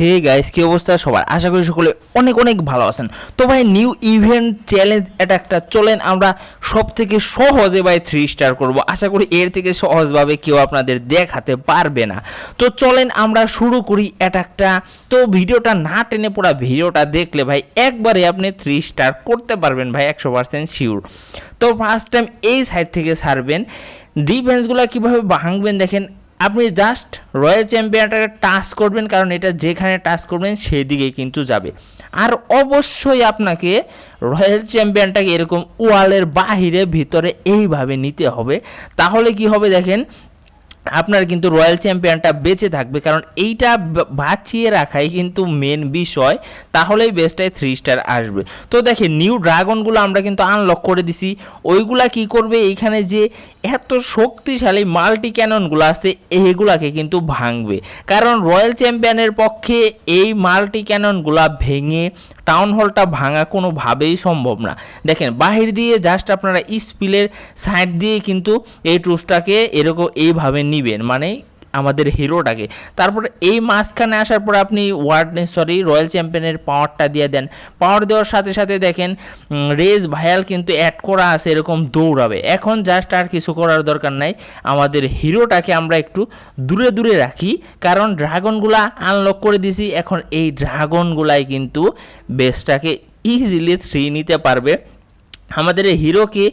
Hey guys কি অবস্থা সবার? আশা করি সকলে অনেক অনেক ভালো আছেন। তো ভাই নিউ ইভেন্ট চ্যালেঞ্জ এটা একটা। চলেন আমরা সব থেকে সহজে ভাই থ্রি স্টার করব। আশা করি এর থেকে সহজভাবে কেউ আপনাদের দেখাতে পারবে না। তো চলেন আমরা শুরু করি এটা একটা। তো ভিডিওটা না টেনে পড়া ভিডিওটা দেখলে ভাই, একবারে আপনি থ্রি স্টার করতে পারবেন ভাই, একশো পার্সেন্ট শিওর তো ফার্স্ট টাইম এই সাইড থেকে ছাড়বেন ডিফেন্সগুলো কীভাবে ভাঙবেন দেখেন আপনি জাস্ট রয়্যাল চ্যাম্পিয়নটাকে টাচ করবেন, কারণ এটা যেখানে টাচ করবেন সেই সেদিকে কিন্তু যাবে। আর অবশ্যই আপনাকে রয়্যাল চ্যাম্পিয়নটাকে এরকম ওয়ালের বাহিরে ভিতরে এইভাবে নিতে হবে। তাহলে কি হবে দেখেন আপনার কিন্তু রয়্যাল চ্যাম্পিয়নটা বেঁচে থাকবে, কারণ এইটা বাঁচিয়ে রাখাই কিন্তু মেন বিষয়, তাহলেই বেস্টায় থ্রি স্টার আসবে। তো দেখেন নিউ ড্রাগনগুলো আমরা কিন্তু আনলক করে দিছি। ওইগুলা কি করবে? এইখানে যে এত শক্তিশালী মাল্টি ক্যাননগুলো আছে এইগুলাকে কিন্তু ভাঙবে। কারণ রয়্যাল চ্যাম্পিয়নের পক্ষে এই মাল্টি ক্যাননগুলা ভেঙে টাউন হলটা ভাঙা কোনোভাবেই সম্ভব না। দেখেন, বাহির দিয়ে জাস্ট আপনারা স্পিলের সাইড দিয়ে কিন্তু এই ট্রুসটাকে এরকম এইভাবে নিবেন মানে আমাদের হিরোটাকে। তারপরে এই মাঝখানে আসার পর আপনি ওয়ার্ড সরি রয়্যাল চ্যাম্পিয়নের পাওয়ারটা দিয়ে দেন। পাওয়ার দেওয়ার সাথে সাথে দেখেন রেজ ভায়াল কিন্তু অ্যাড করা আছে, এরকম দৌড়াবে। এখন জাস্ট আর কিছু করার দরকার নাই। আমাদের হিরোটাকে আমরা একটু দূরে দূরে রাখি, কারণ ড্রাগনগুলা আনলক করে দিছি। এখন এই ড্রাগনগুলাই কিন্তু বেসটাকে ইজিলি থ্রি নিতে পারবে। আমাদের হিরোকে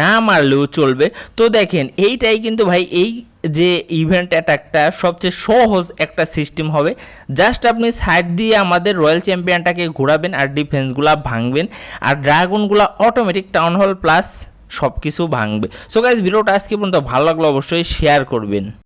না মারলেও চলবে। তো দেখেন, এইটাই কিন্তু ভাই, এই যে ইভেন্ট অ্যাটাকটা সবচেয়ে সহজ একটা সিস্টেম হবে। জাস্ট আপনি সাইড দিয়ে আমাদের রয়্যাল চ্যাম্পিয়নটাকে ঘোরাবেন আর ডিফেন্সগুলা ভাঙবেন আর ড্রাগনগুলা অটোমেটিক টাউন হল প্লাস সব কিছু ভাঙবে। সো গাইজ ভিডিওটা আজকে পর্যন্ত ভালো লাগল, অবশ্যই শেয়ার করবেন।